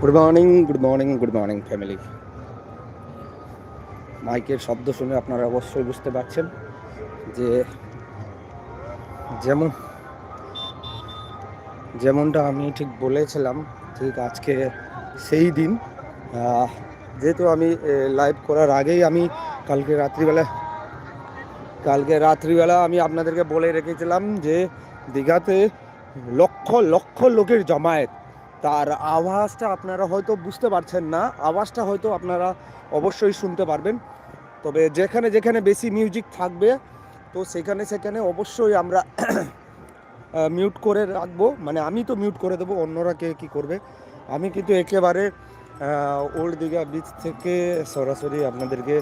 Good morning good morning good morning family মাইকের শব্দ শুনে আপনারা অবশ্যই বুঝতে পারছেন যে যেমন যেমনটা আমি ঠিক বলেছিলাম, ঠিক আজকে সেই দিন যেহেতু আমি লাইভ করার আগেই আমি কালকে রাত্রিবেলা কালকে রাত্রিবেলা আমি আপনাদেরকে বলে রেখেছিলাম যে দীঘাতে লক্ষ লক্ষ লোকের জমায়েত তার আওয়াজটা আপনারা হয়তো বুঝতে পারছেন না। আওয়াজটা হয়তো আপনারা অবশ্যই শুনতে পারবেন। তবে যেখানে যেখানে বেশি মিউজিক থাকবে, তো সেখানে সেখানে অবশ্যই আমরা মিউট করে রাখব। মানে আমি তো মিউট করে দেবো, অন্যরা কে কী করবে? আমি কিন্তু একেবারে ওল্ড দীঘা বিচ থেকে সরাসরি আপনাদেরকে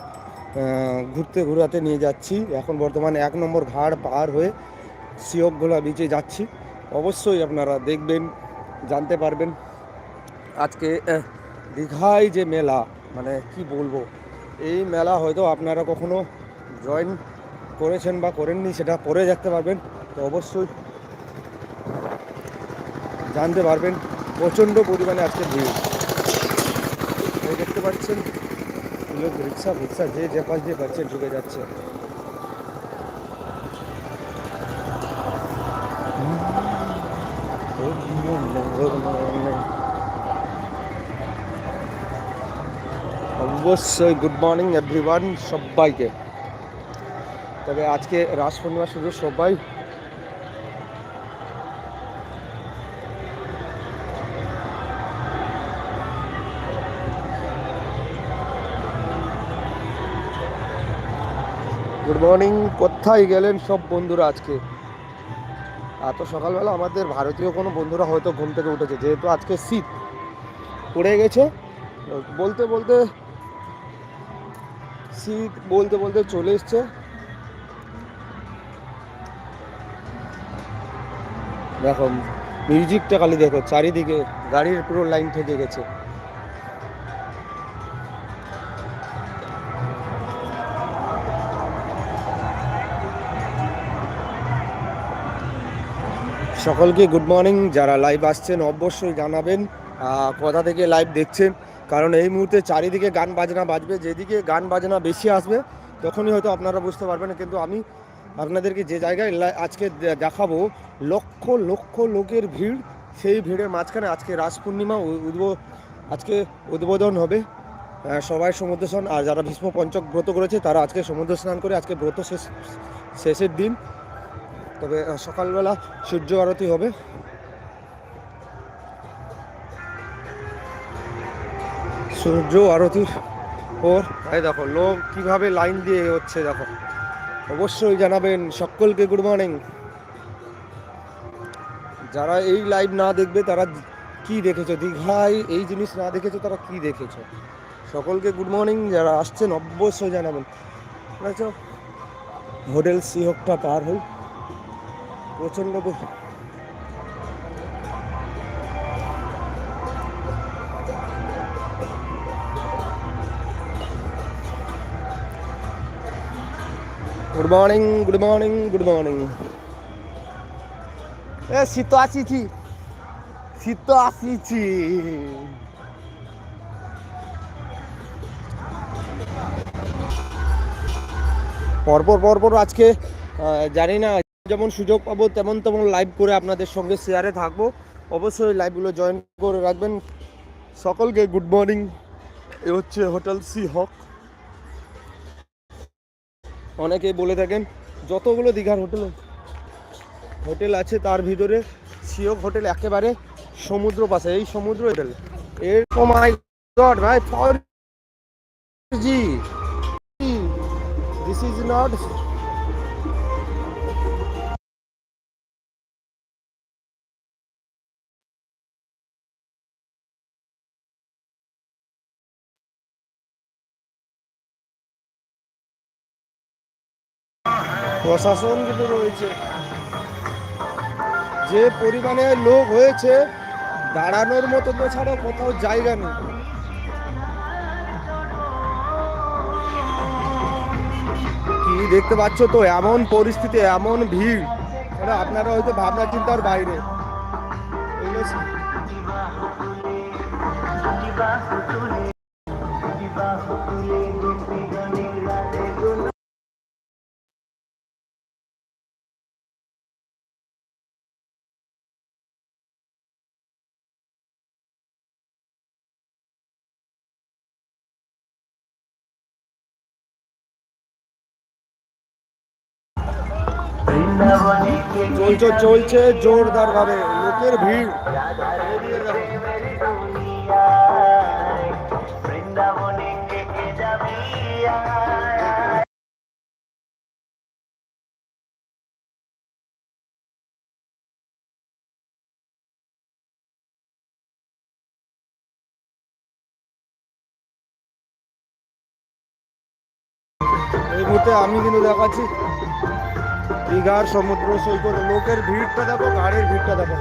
ঘুরতে ঘুরাতে নিয়ে যাচ্ছি। এখন বর্তমানে এক নম্বর ঘাট পার হয়ে সিয়কগোলা বিচে যাচ্ছি। অবশ্যই আপনারা দেখবেন জানতে পারবেন। আজকে দীঘায় যে মেলা মানে কি বলব? এই মেলা হয়তো আপনারা কখনো জয়েন করেছেন বা করেননি, সেটা পরে দেখতে পারবেন। তো অবশ্যই জানতে পারবেন। প্রচণ্ড পরিমাণে আজকে ভিড়। দেখতে পাচ্ছেন লোক রিক্সা রিক্সা যে যে পাশ দিয়ে পাচ্ছে ঢুকে যাচ্ছে। অবশ্যই গুড মর্নিং এভরিওয়ান সবাইকে তবে আজকে রাস পূর্ণিমা শুধু সবাই গুড মর্নিং কোথায় গেলেন সব বন্ধুরা আজকে এত সকালবেলা আমাদের ভারতীয় কোনো বন্ধুরা হয়তো ঘুম থেকে উঠেছে, যেহেতু আজকে শীত, পড়ে গেছে। বলতে বলতে শীত বলতে বলতে চলে এসছে। দেখো, মিউজিকটা খালি দেখো, চারিদিকে গাড়ির পুরো লাইন থেকে গেছে। সকলকে গুড মর্নিং যারা লাইভ আসছেন, অবশ্যই জানাবেন কোথা থেকে লাইভ দেখছেন। কারণ এই মুহূর্তে চারিদিকে গান বাজনা বাজবে। যেদিকে গান বাজনা বেশি আসবে, তখনই হয়তো আপনারা বুঝতে পারবেন। কিন্তু আমি আপনাদেরকে যে জায়গায় আজকে দেখাবো, লক্ষ লক্ষ লোকের ভিড়। সেই ভিড়ের মাঝখানে আজকে রাস পূর্ণিমা উদ্ব আজকে উদ্বোধন হবে। সবাই সমুদ্র স্নান আর যারা ভীষ্ম পঞ্চক ব্রত করেছে, তারা আজকে সমুদ্র স্নান করে আজকে ব্রত শেষ শেষের দিন। তবে সকালবেলা সূর্য আরতি হবে। সূর্য আরতির পর, এই দেখো, লোক কীভাবে লাইন দিয়ে হচ্ছে দেখো। অবশ্যই জানাবেন সকলকে গুড মর্নিং যারা এই লাইভ না দেখবে, তারা কি দেখেছ? দীঘায় এই জিনিস না দেখেছ, তারা কি দেখেছ? সকলকে গুড মর্নিং যারা আসছেন, অবশ্যই জানাবেন। হোটেল সিহকটা পার হই প্রচণ্ড ব- good morning good morning good morning এ, শীত আসিছি শীত আসিছি পরপর পরপর আজকে জানি না যেমন সুযোগ পাবো, তেমন তেমন লাইভ করে আপনাদের সঙ্গে শেয়ারে থাকব। অবশ্যই লাইভগুলো জয়েন করে রাখবেন। সকলকে গুড মর্নিং এ হচ্ছে হোটেল সি হক। অনেকেই বলে থাকেন, যতগুলো দীঘার হোটেল হোটেল আছে তার ভিতরে সিওক হোটেল একেবারে সমুদ্র পাশে। এই সমুদ্র হোটেল। এর মাই গড ভাই জি দিস ইজ নট প্রশাসন কিন্তু রয়েছে যে পরিমাণে লোক হয়েছে দাঁড়ানোর মতো তো ছাড়া কোথাও জায়গা নেই কি দেখতে পাচ্ছ তো এমন পরিস্থিতি এমন ভিড় মানে আপনারা হয়তো ভাবনা চিন্তার বাইরে চলছে চলছে জোরদার ভাবে লোকের ভিড়। এই মুহূর্তে আমি কিন্তু দেখাচ্ছি দীঘার সমুদ্র সৈকত লোকের ভিড়টা দেখো গাড়ির ভিড়টা দেখো।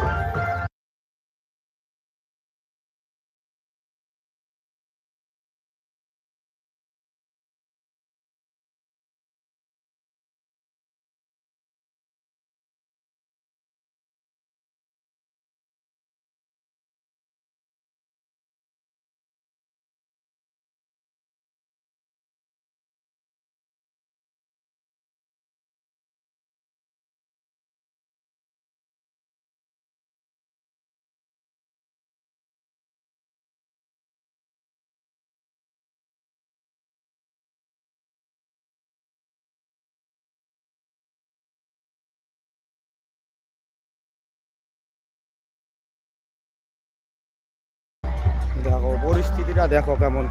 দেখো, পরিস্থিতিটা দেখো কেমন।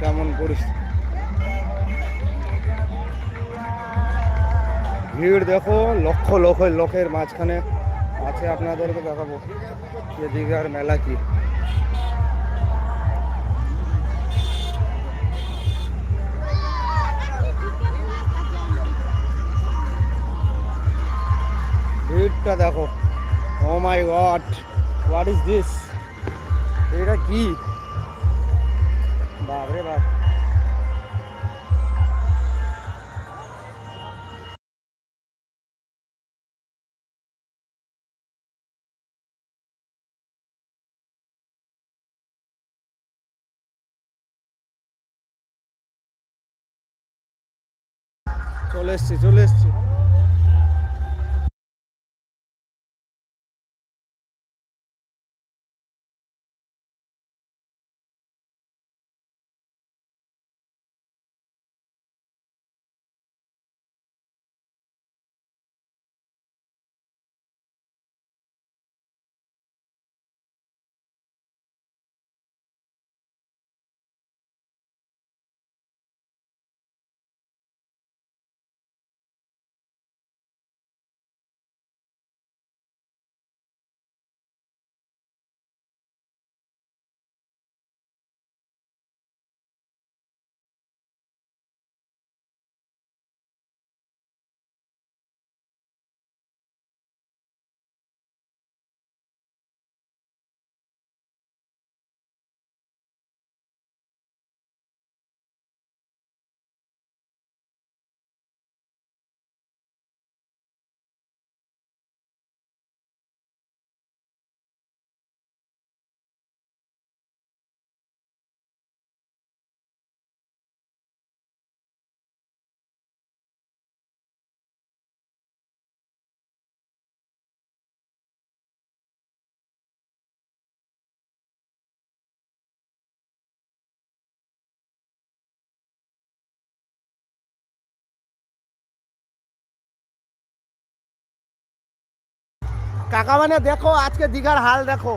কেমন পরিস্থিতি। ভিড় দেখো, লক্ষ লক্ষ লোকের মাঝখানে আছে, আপনাদেরকে দেখাবো যে দীঘার মেলা কি। ভিড়টা দেখো। ও my god what is this এটা কি বাপরে বাপ চলে এসছি চলে এসছি কাকা মানে দেখো, আজকে দীঘার হাল দেখো।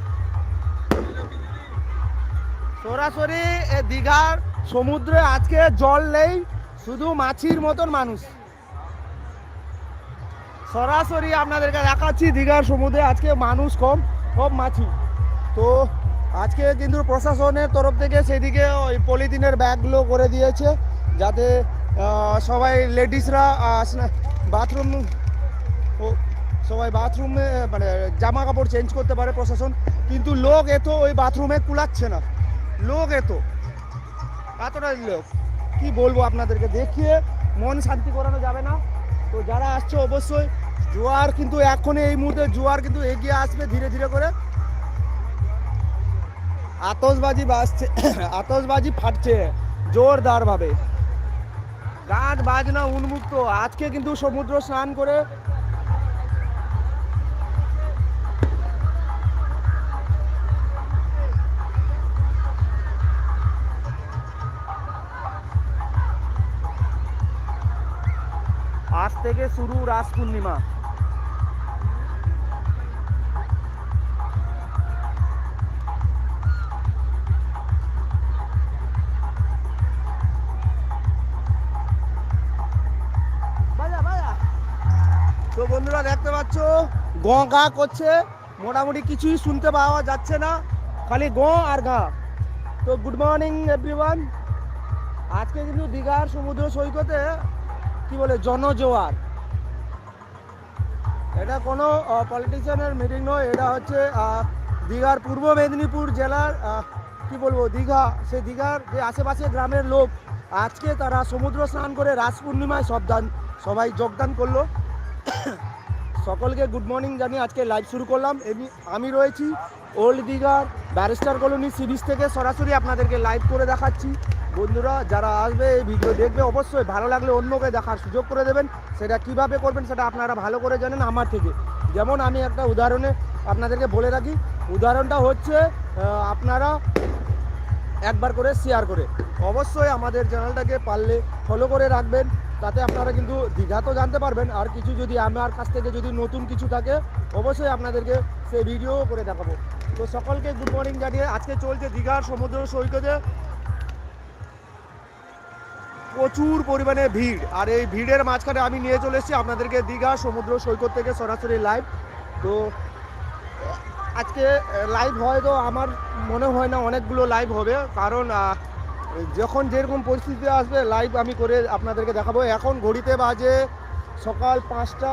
সরাসরি দীঘার সমুদ্রে আজকে জল নেই, শুধু মাছির মতন মানুষ। সরাসরি আপনাদেরকে দেখাচ্ছি, দীঘার সমুদ্রে আজকে মানুষ কম কম মাছি। তো আজকে কিন্তু প্রশাসনের তরফ থেকে সেদিকে ওই পলিথিনের ব্যাগগুলো করে দিয়েছে, যাতে সবাই লেডিসরা বাথরুম সবাই বাথরুমে মানে জামা কাপড় চেঞ্জ করতে পারে প্রশাসন, কিন্তু লোক এত ওই বাথরুমে কুলাচ্ছে না। লোক এত। এতটা লোক। কি বলব আপনাদেরকে? দেখিয়ে মন শান্তি করানো যাবে না। তো যারা আসছে অবশ্যই, জোয়ার কিন্তু এখনই এই মুহূর্তে জোয়ার কিন্তু এগিয়ে আসবে ধীরে ধীরে করে। আতসবাজি বাজছে আতসবাজি ফাটছে জোরদার ভাবে গান, বাজনা, উন্মুক্ত। আজকে কিন্তু সমুদ্র স্নান করে থেকে শুরু রাস পূর্ণিমা তো বন্ধুরা, দেখতে পাচ্ছ? গ গা করছে। মোটামুটি কিছুই শুনতে পাওয়া যাচ্ছে না। খালি গ আর গা তো গুড মর্নিং এভরিওয়ান আজকে কিন্তু দীঘার সমুদ্র সৈকতে কি বলে, জনজোয়ার। এটা কোনো পলিটিশিয়ানের মিটিং নয়, এটা হচ্ছে দীঘার পূর্ব মেদিনীপুর জেলার কি বলব, দীঘা সেই দীঘার যে আশেপাশে গ্রামের লোক, আজকে তারা সমুদ্র স্নান করে রাস পূর্ণিমায় সবদান সবাই যোগদান করল। সকলকে গুড মর্নিং জানিয়ে আজকে লাইভ শুরু করলাম। এমনি আমি রয়েছি ওল্ড দীঘার ব্যারিস্টার কলোনি সি বিচ থেকে সরাসরি আপনাদেরকে লাইভ করে দেখাচ্ছি। বন্ধুরা, যারা আসবে এই ভিডিও দেখবে, অবশ্যই ভালো লাগলে অন্যকে দেখার সুযোগ করে দেবেন। সেটা কীভাবে করবেন সেটা আপনারা ভালো করে জানেন আমার থেকে। যেমন আমি একটা উদাহরণে আপনাদেরকে বলে রাখি, উদাহরণটা হচ্ছে আপনারা একবার করে শেয়ার করে। অবশ্যই আমাদের চ্যানেলটাকে পারলে ফলো করে রাখবেন, তাতে আপনারা কিন্তু দীঘা তো জানতে পারবেন। আর কিছু যদি আমার কাছ থেকে যদি নতুন কিছু থাকে, অবশ্যই আপনাদেরকে সেই ভিডিও করে দেখাবো। তো সকলকে গুড মর্নিং জানিয়ে আজকে চলছে দীঘার সমুদ্র সৈকতে প্রচুর পরিমাণে ভিড়। আর এই ভিড়ের মাঝখানে আমি নিয়ে চলে এসেছি আপনাদেরকে দীঘা সমুদ্র সৈকত থেকে সরাসরি লাইভ তো আজকে লাইভ হয়তো আমার মনে হয় না অনেকগুলো লাইভ হবে। কারণ যখন যেরকম পরিস্থিতি আসবে লাইভ আমি করে আপনাদেরকে দেখাবো। এখন ঘড়িতে বাজে সকাল পাঁচটা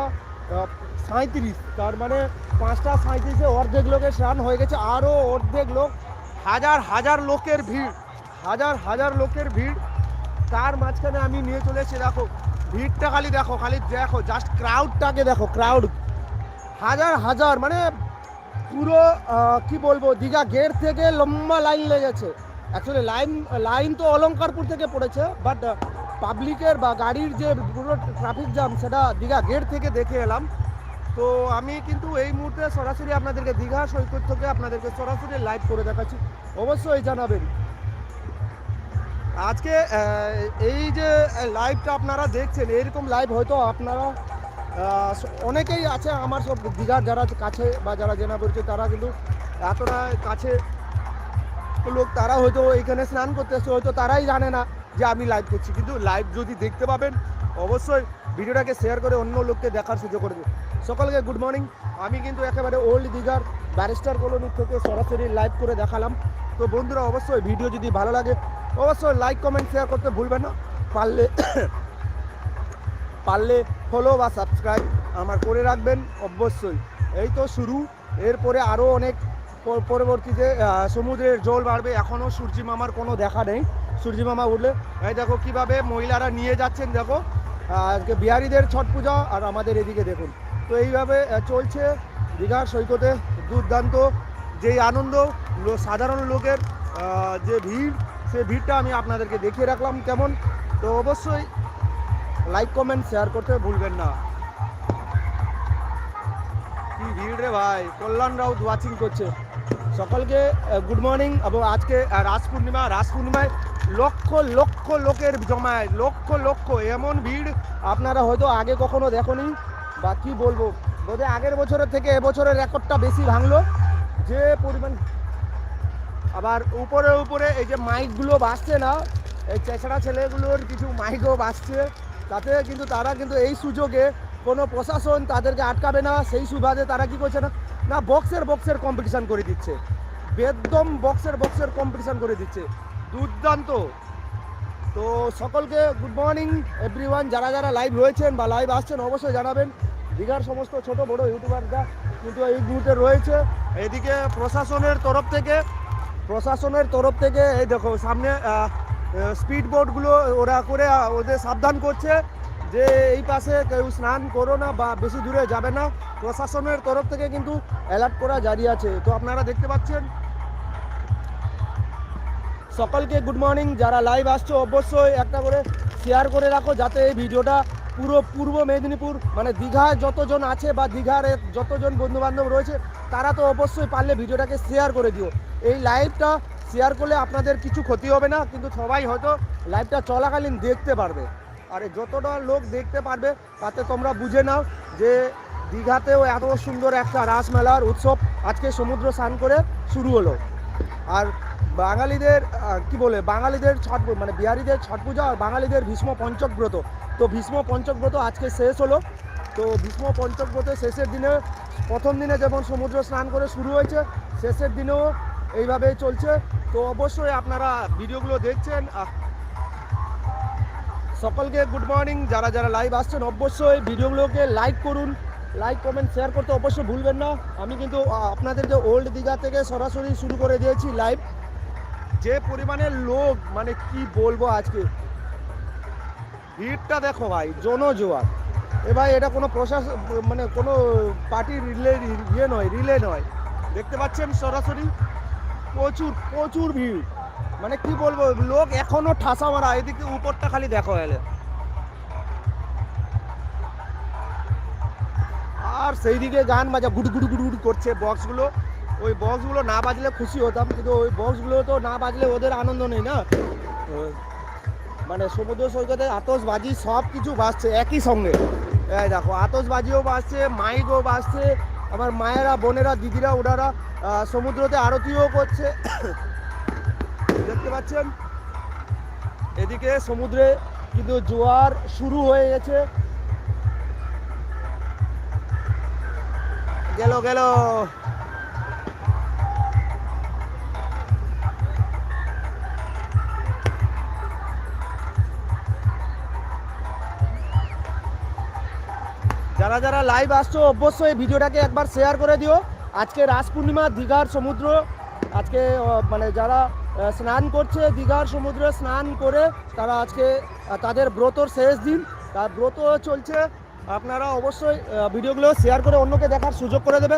আহ, সাঁইত্রিশ। তার মানে পাঁচটা সাঁইত্রিশে অর্ধেক লোকের স্নান হয়ে গেছে। আরও অর্ধেক লোক হাজার হাজার লোকের ভিড়। হাজার হাজার লোকের ভিড়। তার মাঝখানে আমি নিয়ে চলে এসেছি দেখো, ভিড়টা খালি দেখো খালি দেখো জাস্ট ক্রাউডটাকে দেখো ক্রাউড হাজার হাজার মানে পুরো কি বলব, দীঘা গেট থেকে লম্বা লাইন লেগেছে। অ্যাকচুয়ালি লাইন লাইন তো অলঙ্কারপুর থেকে পড়েছে বাট পাবলিকের বা গাড়ির যে পুরো ট্রাফিক জ্যাম সেটা দীঘা গেট থেকে দেখে এলাম। তো আমি কিন্তু এই মুহূর্তে সরাসরি আপনাদেরকে দীঘা সৈকত থেকে আপনাদেরকে সরাসরি লাইভ করে দেখাচ্ছি। অবশ্যই জানাবেন। আজকে এই যে লাইভটা আপনারা দেখছেন, এরকম লাইভ হয়তো আপনারা অনেকেই আছে, আমার সব দীঘার যারা কাছে বা যারা জেনা পরিচয় তারা কিন্তু এতটা কাছে লোক, তারা হয়তো এখানে স্নান করতে এসছে, হয়তো তারাই জানে না যে আমি লাইভ করছি। কিন্তু লাইভ যদি দেখতে পাবেন, অবশ্যই ভিডিওটাকে শেয়ার করে অন্য লোককে দেখার সুযোগ করে দেবে সকলকে গুড মর্নিং আমি কিন্তু একেবারে ওল্ড দীঘার ব্যারিস্টার কলোনি থেকে সরাসরি লাইভ করে দেখালাম। তো বন্ধুরা, অবশ্যই ভিডিও যদি ভালো লাগে অবশ্যই লাইক কমেন্ট শেয়ার করতে ভুলবেন না। পারলে পারলে ফলো বা সাবস্ক্রাইব আমার করে রাখবেন, অবশ্যই। এই তো শুরু। এরপরে আরও অনেক পরবর্তীতে সমুদ্রের জল বাড়বে এখনও সূর্যি মামার কোনো দেখা নেই। সূর্যি মামা উঠলে, এই দেখো কীভাবে মহিলারা নিয়ে যাচ্ছেন, দেখো। আজকে বিহারিদের ছট পূজা আর আমাদের এদিকে দেখুন। তো এইভাবে চলছে দীঘার সৈকতে দুর্দান্ত। যেই আনন্দ সাধারণ লোকের যে ভিড় সেই ভিড়টা আমি আপনাদেরকে দেখিয়ে রাখলাম কেমন। তো অবশ্যই লাইক কমেন্ট শেয়ার করতে ভুলবেন না। কি ভিড় রে ভাই, কল্যাণ রাউত ওয়াচিং করছে। সকলকে গুড মর্নিং এবং আজকে রাস পূর্ণিমা, রাস পূর্ণিমায় লক্ষ লক্ষ লোকের জমায় লক্ষ লক্ষ, এমন ভিড় আপনারা হয়তো আগে কখনো দেখনি। বা কি বলব, বোধহয় আগের বছরের থেকে এবছরের রেকর্ডটা বেশি ভাঙলো। যে পরিমাণ আবার উপরে উপরে এই যে মাইকগুলো বাজছে না, এই চেঁচড়া ছেলেগুলোর কিছু মাইকও বাজছে। তাতে কিন্তু তারা কিন্তু এই সুযোগে কোনো প্রশাসন তাদেরকে আটকাবে না, সেই সুবাদে তারা কি করছে না না বক্সের বক্সের কম্পিটিশান করে দিচ্ছে। বেদম বক্সের বক্সের কম্পিটিশান করে দিচ্ছে। দুর্দান্ত। তো সকলকে গুড মর্নিং এভরিওয়ান যারা যারা লাইভ রয়েছেন বা লাইভ আসছেন অবশ্যই জানাবেন। দীঘার সমস্ত ছোট বড় ইউটিউবাররা কিন্তু এই মুহূর্তে রয়েছে। এদিকে প্রশাসনের তরফ থেকে প্রশাসনের তরফ থেকে, এই দেখো, সামনে স্পিড বোটগুলো ওরা করে ওদের সাবধান করছে যে এই পাশে কেউ স্নান করো না বা বেশি দূরে যাবে না। প্রশাসনের তরফ থেকে কিন্তু অ্যালার্ট করা জারি আছে। তো আপনারা দেখতে পাচ্ছেন সকলকে গুড মর্নিং যারা লাইভ আসছো অবশ্যই একটা করে শেয়ার করে রাখো যাতে এই ভিডিওটা পুরো পূর্ব মেদিনীপুর মানে দীঘায় যতজন আছে বা দীঘার যতজন বন্ধুবান্ধব রয়েছে, তারা তো অবশ্যই পারলে ভিডিওটাকে শেয়ার করে দিও। এই লাইভটা শেয়ার করলে আপনাদের কিছু ক্ষতি হবে না, কিন্তু সবাই হয়তো লাইভটা চলাকালীন দেখতে পারবে। আর যতটা লোক দেখতে পারবে, তাতে তোমরা বুঝে নাও যে দীঘাতেও এত সুন্দর একটা রাসমেলার উৎসব আজকে সমুদ্র স্নান করে শুরু হলো। আর বাঙালিদের কি বলে, বাঙালিদের ছট মানে বিহারিদের ছট পূজা আর বাঙালিদের ভীষ্ম পঞ্চক ব্রত। তো ভীষ্ম পঞ্চক ব্রত আজকে শেষ হলো। তো ভীষ্ম পঞ্চক ব্রত শেষের দিনে, প্রথম দিনে যেমন সমুদ্র স্নান করে শুরু হয়েছে, শেষের দিনেও এইভাবেই চলছে। তো অবশ্যই আপনারা ভিডিওগুলো দেখছেন। সকলকে গুড মর্নিং যারা যারা লাইভ আসছেন, অবশ্যই ভিডিওগুলোকে লাইক করুন। লাইক কমেন্ট শেয়ার করতে অবশ্যই ভুলবেন না। আমি কিন্তু আহ, আপনাদেরকে ওল্ড দীঘা থেকে সরাসরি শুরু করে দিয়েছি লাইভ যে পরিমাণে লোক মানে কি বলব আজকে? ভিড়টা দেখো ভাই জনজোয়ার। এ ভাই এটা কোনো প্রশাসন মানে কোনো পার্টি রিলে ইয়ে নয় রিলে নয়। দেখতে পাচ্ছেন সরাসরি প্রচুর প্রচুর ভিড়। মানে কি বলব লোক এখনও ঠাসা মারা এদিকে উপরটা খালি দেখো এলে। আর সেই দিকে গান বাজা গুড গুড গুড গুড করছে বক্সগুলো। ওই বক্সগুলো না বাজলে খুশি হতাম, কিন্তু ওই বক্সগুলো তো না বাজলে ওদের আনন্দ নেই না? মানে সমুদ্র সৈকতে আতসবাজি সব কিছু বাজছে একই সঙ্গে। এই দেখো আতসবাজিও বাজছে, মাইকও বাজছে, আমার মায়েরা, বোনেরা, দিদিরা, ওনারা সমুদ্রতে আরতিও করছে। দেখতে পাচ্ছেন? এদিকে সমুদ্রে কিন্তু জোয়ার শুরু হয়ে গেছে। গেল গেল। যারা যারা লাইভ আসছো, অবশ্যই ভিডিওটাকে একবার শেয়ার করে দিও। আজকে রাস পূর্ণিমা দীঘার সমুদ্র। আজকে মানে যারা স্নান করছে দীঘার সমুদ্রে স্নান করে, তারা আজকে তাদের ব্রতর শেষ দিন। তার ব্রত চলছে আপনারা অবশ্যই ভিডিওগুলো শেয়ার করে অন্যকে দেখার সুযোগ করে দেবে।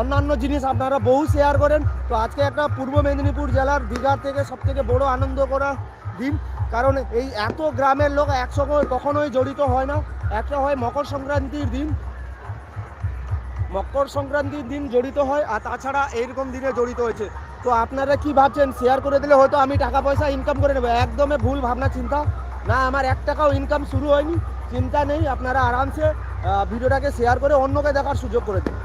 অন্যান্য জিনিস আপনারা বহু শেয়ার করেন। তো আজকে একটা পূর্ব মেদিনীপুর জেলার দীঘার থেকে সবথেকে বড় আনন্দ করা দিন। কারণ এই এত গ্রামের লোক একসঙ্গে কখনোই জড়িত হয় না। একটা হয় মকর সংক্রান্তির দিন। মকর সংক্রান্তির দিন জড়িত হয় আর তাছাড়া এইরকম দিনে জড়িত হয়েছে। তো আপনারা কি ভাবছেন? শেয়ার করে দিলে হয়তো আমি টাকা পয়সা ইনকাম করে নেব। একদমই ভুল ভাবনা, চিন্তা। না, আমার এক টাকাও ইনকাম শুরু হয়নি। চিন্তা নেই, আপনারা আরামসে ভিডিওটাকে শেয়ার করে অন্যকে দেখার সুযোগ করে দিন।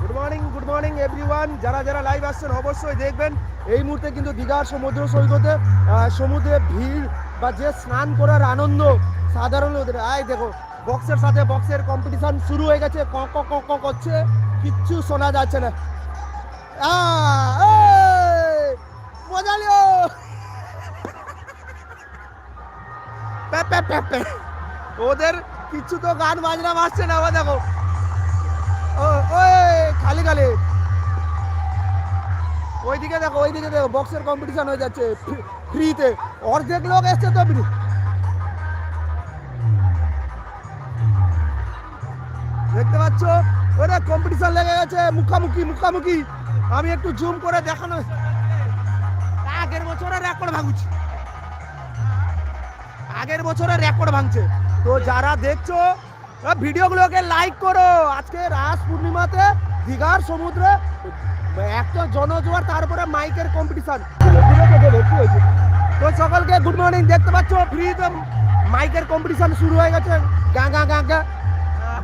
Good morning good morning everyone যারা যারা লাইভ আসছেন, অবশ্যই দেখবেন, এই মুহূর্তে কিন্তু দীঘার সমুদ্র সৈকতে সমুদ্রে ভিড় বা যে স্নান করার আনন্দ, সাধারণ লোকদের আয় দেখো বক্সের সাথে বক্সের কম্পিটিশন শুরু হয়ে গেছে, ক ক ক ক, করছে, কিচ্ছু শোনা যাচ্ছে না। মজা ওদের কিছু তো গান বাজনা বাজছে না দেখো। খালি খালি। ওইদিকে দেখো ওইদিকে দেখো বক্সের কম্পিটিশন হয়ে যাচ্ছে ফ্রিতে অর্ধেক লোক এসছে তো free। দেখতে পাচ্ছ? ওরা কম্পিটিশন লেগে গেছে, মুখামুখি মুখামুখি। আমি একটু জুম করে দেখানো আগের বছরের রেকর্ড ভাঙছি। আগের বছরের রেকর্ড ভাঙছে। তো যারা দেখছ ভিডিওগুলোকে লাইক করো। আজকে রাস পূর্ণিমাতে দীঘার সমুদ্রে একটা জনজোয়ার, তারপরে মাইকের কম্পিটিশন তো সকলকে গুড মর্নিং দেখতে পাচ্ছ ফ্রিতে মাইকের কম্পিটিশন শুরু হয়ে গেছে। গা গা গা গা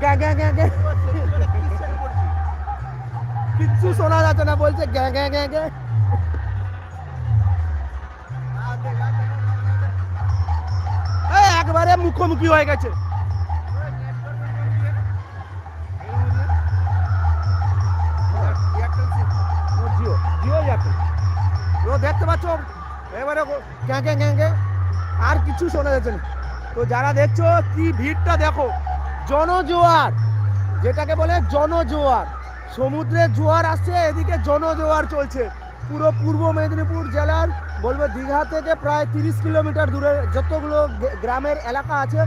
গা গা গা গা কিচ্ছু শোনা যাচ্ছে না, বলছে গ্যা গ্যা গ্যা গ্যা একবারে মুখোমুখি হয়ে গেছে। দেখতে পাচ্ছ, এবারে ও ক্যাঁ ক্যাঁ ক্যাঁ ক্যাঁ, আর কিছু শোনা যাচ্ছে না। তো যারা দেখছ, কি ভিড়টা দেখো, জনজোয়ার, যেটাকে বলে জনজোয়ার। সমুদ্রের জোয়ার আসছে, এদিকে জনজোয়ার চলছে। পুরো পূর্ব মেদিনীপুর জেলার বলব, দীঘা থেকে প্রায় তিরিশ কিলোমিটার দূরে যতগুলো গ্রামের এলাকা আছে,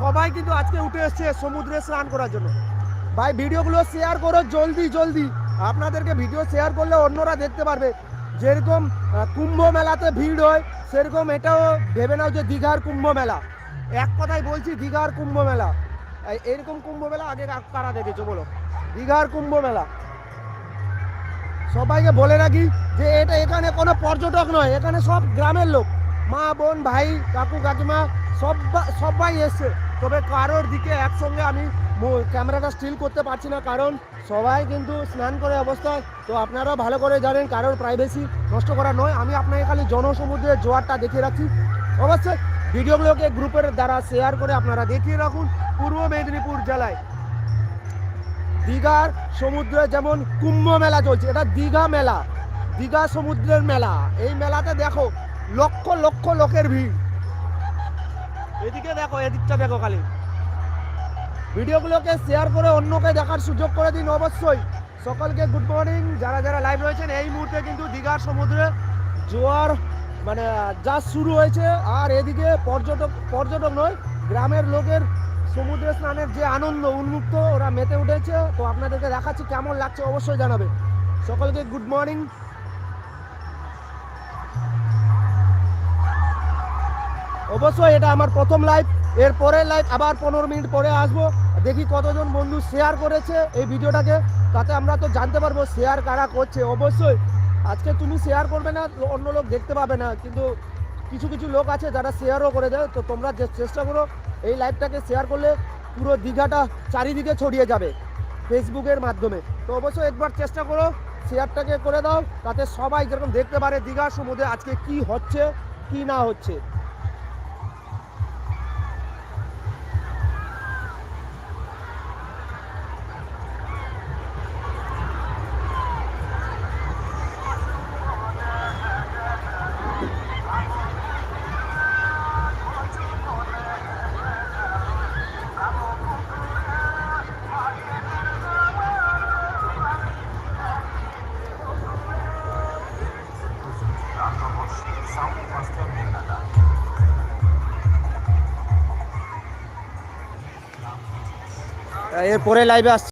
সবাই কিন্তু আজকে উঠে এসছে সমুদ্রে স্নান করার জন্য। ভাই, ভিডিওগুলো শেয়ার করো জলদি জলদি। আপনাদেরকে ভিডিও শেয়ার করলে অন্যরা দেখতে পারবে। যেরকম কুম্ভ মেলাতে ভিড় হয়, সেরকম এটাও ভেবে নাও যে দীঘার কুম্ভ মেলা। এক কথায় বলছি, দীঘার কুম্ভ মেলা। এরকম কুম্ভ মেলা আগে কারা দেখেছ বলো? দীঘার কুম্ভ মেলা। সবাইকে বলে রাখি যে এটা এখানে কোনো পর্যটক নয়, এখানে সব গ্রামের লোক। মা, বোন, ভাই, কাকু, কাকিমা সব সবাই এসছে। তবে কারোর দিকে একসঙ্গে আমি ক্যামেরাটা স্টিল করতে পারছি না, কারণ সবাই কিন্তু স্নান করে অবস্থায়। তো আপনারাও ভালো করে জানেন, কারোর প্রাইভেসি নষ্ট করা নয়। আমি আপনাকে খালি জনসমুদ্রের জোয়ারটা দেখিয়ে রাখছি। অবশ্যই ভিডিওগুলোকে গ্রুপের দ্বারা শেয়ার করে আপনারা দেখিয়ে রাখুন। পূর্ব মেদিনীপুর জেলায় দীঘার সমুদ্রে যেমন কুম্ভ মেলা চলছে এটা দীঘা মেলা দীঘা সমুদ্রের মেলা। এই মেলাতে দেখো লক্ষ লক্ষ লোকের ভিড়। এদিকে দেখো এদিকটা দেখো খালি। ভিডিওগুলোকে শেয়ার করে অন্যকে দেখার সুযোগ করে দিন অবশ্যই। সকলকে গুড মর্নিং যারা যারা লাইভ রয়েছেন এই মুহূর্তে কিন্তু দীঘার সমুদ্রে জোয়ার মানে যা শুরু হয়েছে আর এদিকে পর্যটক পর্যটক নয় গ্রামের লোকের সমুদ্রে স্নানের যে আনন্দ, উন্মুক্ত ওরা মেতে উঠেছে। তো আপনাদেরকে দেখাচ্ছি কেমন লাগছে, অবশ্যই জানাবে। সকলকে গুড মর্নিং অবশ্যই এটা আমার প্রথম লাইভ এর পরের লাইভ আবার পনেরো মিনিট পরে আসব। দেখি কতজন বন্ধু শেয়ার করেছে এই ভিডিওটাকে। তাতে আমরা তো জানতে পারব শেয়ার কারা করছে। অবশ্যই, আজকে তুমি শেয়ার করবে না অন্য লোক দেখতে পাবে না। কিন্তু কিছু কিছু লোক আছে যারা শেয়ারও করে দেয়, তো তোমরা চেষ্টা করো এই লাইভটাকে শেয়ার করলে পুরো দীঘাটা চারিদিকে ছড়িয়ে যাবে ফেসবুকের মাধ্যমে। তো অবশ্যই একবার চেষ্টা করো শেয়ারটাকে করে দাও, তাতে সবাই যেরকম দেখতে পারে দীঘা, সমুদ্রে আজকে কি হচ্ছে, কি না হচ্ছে। এরপরে লাইভে আসছে।